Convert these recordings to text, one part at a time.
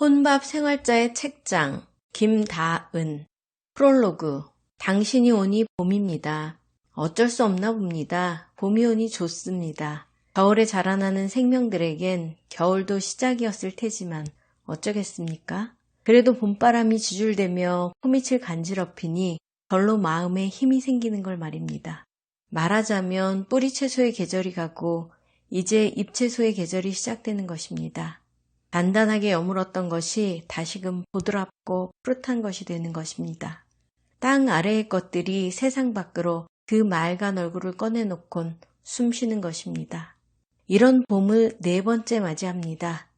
혼밥 생활자의 책장 김다은 프롤로그 당신이 오니 봄입니다. 어쩔 수 없나 봅니다. 봄이 오니 좋습니다. 겨울에 자라나는 생명들에겐 겨울도 시작이었을 테지만 어쩌겠습니까? 그래도 봄바람이 지줄대며 포밑을 간지럽히니 절로 마음에 힘이 생기는 걸 말입니다. 말하자면 뿌리 채소의 계절이 가고 이제 잎 채소의 계절이 시작되는 것입니다. 단단하게 여물었던 것이 다시금 보드랍고 푸릇한 것이 되는 것입니다. 땅 아래의 것들이 세상 밖으로 그 맑은 얼굴을 꺼내놓곤 숨 쉬는 것입니다. 이런 봄을 네 번째 맞이합니다.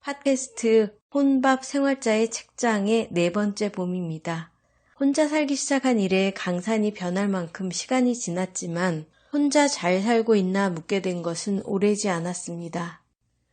팟캐스트 혼밥 생활자의 책장의 네 번째 봄입니다. 혼자 살기 시작한 이래 강산이 변할 만큼 시간이 지났지만 혼자 잘 살고 있나 묻게 된 것은 오래지 않았습니다.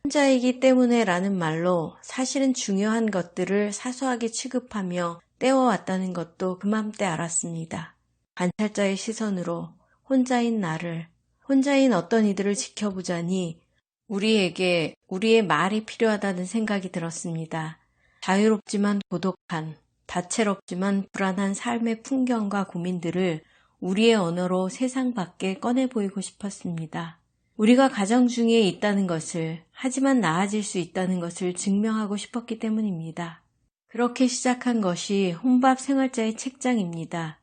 혼자이기 때문에 라는 말로 사실은 중요한 것들을 사소하게 취급하며 떼어왔다는 것도 그맘때 알았습니다. 관찰자의 시선으로 혼자인 나를, 혼자인 어떤 이들을 지켜보자니 우리에게 우리의 말이 필요하다는 생각이 들었습니다. 자유롭지만 고독한, 다채롭지만 불안한 삶의 풍경과 고민들을 우리의 언어로 세상 밖에 꺼내 보이고 싶었습니다. 우리가 가정 중에 있다는 것을, 하지만 나아질 수 있다는 것을 증명하고 싶었기 때문입니다. 그렇게 시작한 것이 혼밥 생활자의 책장입니다.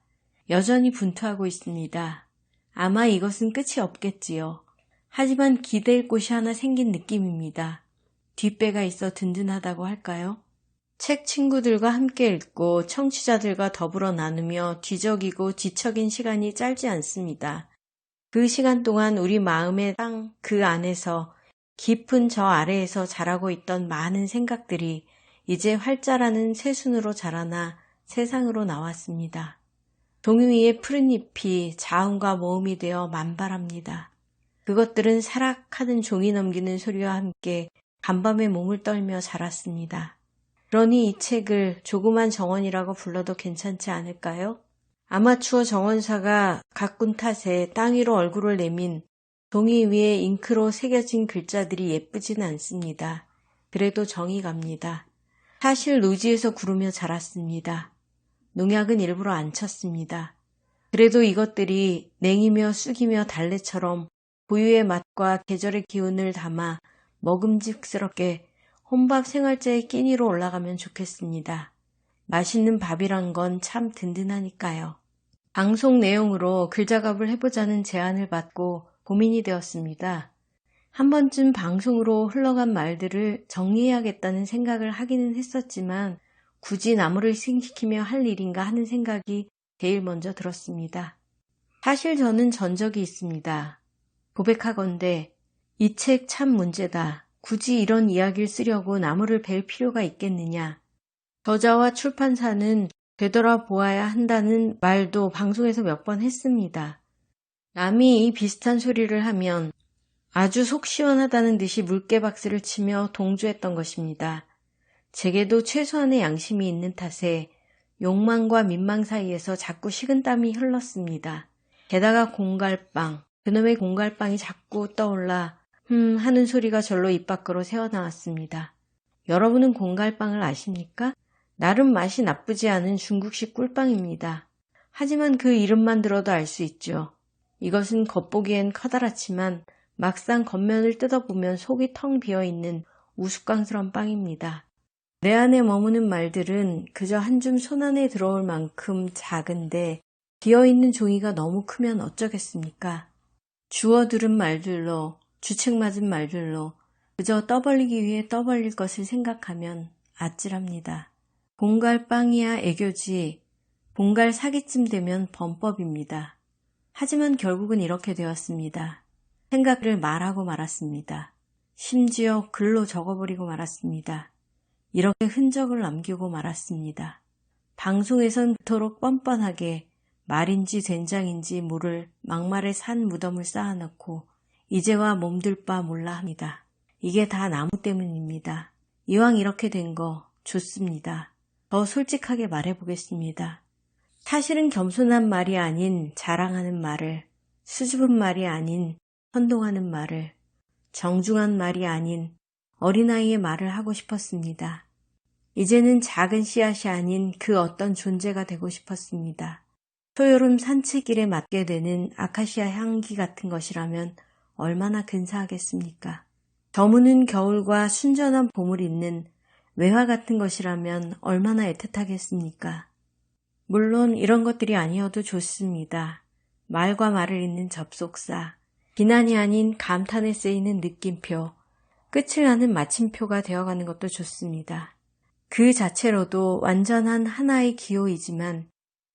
여전히 분투하고 있습니다. 아마 이것은 끝이 없겠지요. 하지만 기댈 곳이 하나 생긴 느낌입니다. 뒷배가 있어 든든하다고 할까요? 책 친구들과 함께 읽고 청취자들과 더불어 나누며 뒤적이고 뒤척인 시간이 짧지 않습니다. 그 시간 동안 우리 마음의 땅 그 안에서 깊은 저 아래에서 자라고 있던 많은 생각들이 이제 활자라는 새순으로 자라나 세상으로 나왔습니다. 동유 위의 푸른 잎이 자음과 모음이 되어 만발합니다. 그것들은 사락하는 종이 넘기는 소리와 함께 간밤에 몸을 떨며 자랐습니다. 그러니 이 책을 조그만 정원이라고 불러도 괜찮지 않을까요? 아마추어 정원사가 가꾼 탓에 땅 위로 얼굴을 내민 종이 위에 잉크로 새겨진 글자들이 예쁘지는 않습니다. 그래도 정이 갑니다. 사실 노지에서 구르며 자랐습니다. 농약은 일부러 안 쳤습니다. 그래도 이것들이 냉이며 쑥이며 달래처럼 고유의 맛과 계절의 기운을 담아 먹음직스럽게 혼밥 생활자의 끼니로 올라가면 좋겠습니다. 맛있는 밥이란 건 참 든든하니까요. 방송 내용으로 글 작업을 해보자는 제안을 받고 고민이 되었습니다. 한 번쯤 방송으로 흘러간 말들을 정리해야겠다는 생각을 하기는 했었지만 굳이 나무를 생시키며 할 일인가 하는 생각이 제일 먼저 들었습니다. 사실 저는 전적이 있습니다. 고백하건대 이 책 참 문제다. 굳이 이런 이야기를 쓰려고 나무를 벨 필요가 있겠느냐. 저자와 출판사는 되돌아보아야 한다는 말도 방송에서 몇 번 했습니다. 남이 이 비슷한 소리를 하면 아주 속 시원하다는 듯이 물개 박스를 치며 동조했던 것입니다. 제게도 최소한의 양심이 있는 탓에 욕망과 민망 사이에서 자꾸 식은땀이 흘렀습니다. 게다가 공갈빵, 그놈의 공갈빵이 자꾸 떠올라 흠 하는 소리가 절로 입 밖으로 새어나왔습니다. 여러분은 공갈빵을 아십니까? 나름 맛이 나쁘지 않은 중국식 꿀빵입니다. 하지만 그 이름만 들어도 알 수 있죠. 이것은 겉보기엔 커다랗지만 막상 겉면을 뜯어보면 속이 텅 비어 있는 우스꽝스러운 빵입니다. 내 안에 머무는 말들은 그저 한 줌 손 안에 들어올 만큼 작은데 비어있는 종이가 너무 크면 어쩌겠습니까? 주워 들은 말들로, 주책 맞은 말들로 그저 떠벌리기 위해 떠벌릴 것을 생각하면 아찔합니다. 봉갈 빵이야 애교지, 봉갈 사기쯤 되면 범법입니다. 하지만 결국은 이렇게 되었습니다. 생각을 말하고 말았습니다. 심지어 글로 적어버리고 말았습니다. 이렇게 흔적을 남기고 말았습니다. 방송에선 그토록 뻔뻔하게 말인지 된장인지 모를 막말의 산 무덤을 쌓아놓고 이제와 몸둘 바 몰라 합니다. 이게 다 나무 때문입니다. 이왕 이렇게 된 거 좋습니다. 더 솔직하게 말해보겠습니다. 사실은 겸손한 말이 아닌 자랑하는 말을, 수줍은 말이 아닌 선동하는 말을, 정중한 말이 아닌 어린아이의 말을 하고 싶었습니다. 이제는 작은 씨앗이 아닌 그 어떤 존재가 되고 싶었습니다. 초여름 산책길에 맡게 되는 아카시아 향기 같은 것이라면 얼마나 근사하겠습니까? 저무는 겨울과 순전한 봄을 잇는 외화 같은 것이라면 얼마나 애틋하겠습니까? 물론 이런 것들이 아니어도 좋습니다. 말과 말을 잇는 접속사, 비난이 아닌 감탄에 쓰이는 느낌표, 끝을 나는 마침표가 되어가는 것도 좋습니다. 그 자체로도 완전한 하나의 기호이지만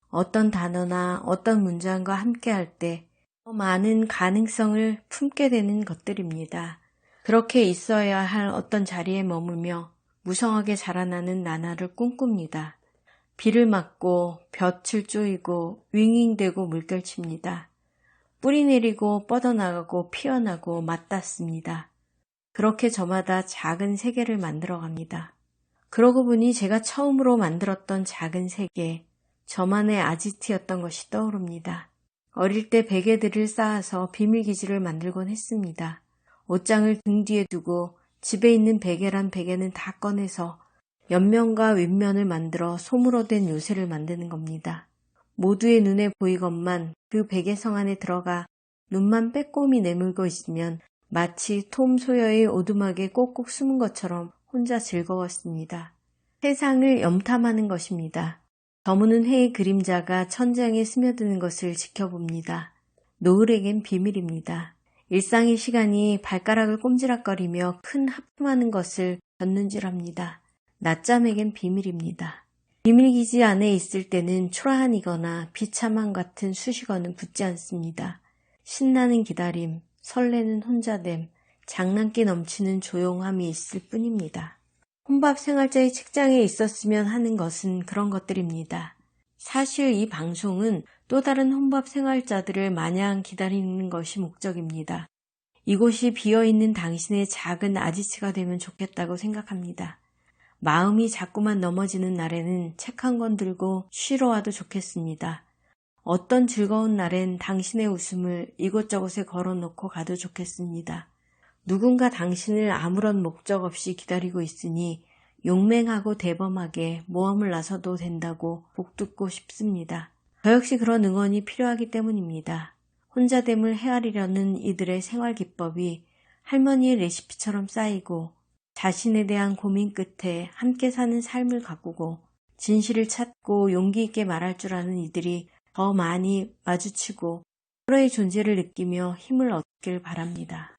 어떤 단어나 어떤 문장과 함께할 때 더 많은 가능성을 품게 되는 것들입니다. 그렇게 있어야 할 어떤 자리에 머물며 무성하게 자라나는 나날을 꿈꿉니다. 비를 맞고 볕을 쪼이고 윙윙대고 물결칩니다. 뿌리 내리고 뻗어나가고 피어나고 맞닿습니다. 그렇게 저마다 작은 세계를 만들어 갑니다. 그러고 보니 제가 처음으로 만들었던 작은 세계, 저만의 아지트였던 것이 떠오릅니다. 어릴 때 베개들을 쌓아서 비밀기지를 만들곤 했습니다. 옷장을 등 뒤에 두고 집에 있는 베개란 베개는 다 꺼내서 옆면과 윗면을 만들어 솜으로 된 요새를 만드는 겁니다. 모두의 눈에 보이건만 그 베개성 안에 들어가 눈만 빼꼼히 내물고 있으면 마치 톰 소여의 오두막에 꼭꼭 숨은 것처럼 혼자 즐거웠습니다. 세상을 염탐하는 것입니다. 저무는 해의 그림자가 천장에 스며드는 것을 지켜봅니다. 노을에겐 비밀입니다. 일상의 시간이 발가락을 꼼지락거리며 큰 하품하는 것을 걷는줄합니다. 낮잠에겐 비밀입니다. 비밀기지 안에 있을 때는 초라한이거나 비참함 같은 수식어는 붙지 않습니다. 신나는 기다림, 설레는 혼자됨, 장난기 넘치는 조용함이 있을 뿐입니다. 혼밥 생활자의 책장에 있었으면 하는 것은 그런 것들입니다. 사실 이 방송은 또 다른 혼밥 생활자들을 마냥 기다리는 것이 목적입니다. 이곳이 비어있는 당신의 작은 아지치가 되면 좋겠다고 생각합니다. 마음이 자꾸만 넘어지는 날에는 책 한 권 들고 쉬러 와도 좋겠습니다. 어떤 즐거운 날엔 당신의 웃음을 이곳저곳에 걸어놓고 가도 좋겠습니다. 누군가 당신을 아무런 목적 없이 기다리고 있으니 용맹하고 대범하게 모험을 나서도 된다고 복듣고 싶습니다. 저 역시 그런 응원이 필요하기 때문입니다. 혼자됨을 헤아리려는 이들의 생활 기법이 할머니의 레시피처럼 쌓이고 자신에 대한 고민 끝에 함께 사는 삶을 가꾸고 진실을 찾고 용기 있게 말할 줄 아는 이들이 더 많이 마주치고 서로의 존재를 느끼며 힘을 얻길 바랍니다.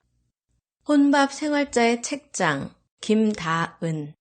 혼밥 생활자의 책장 김다은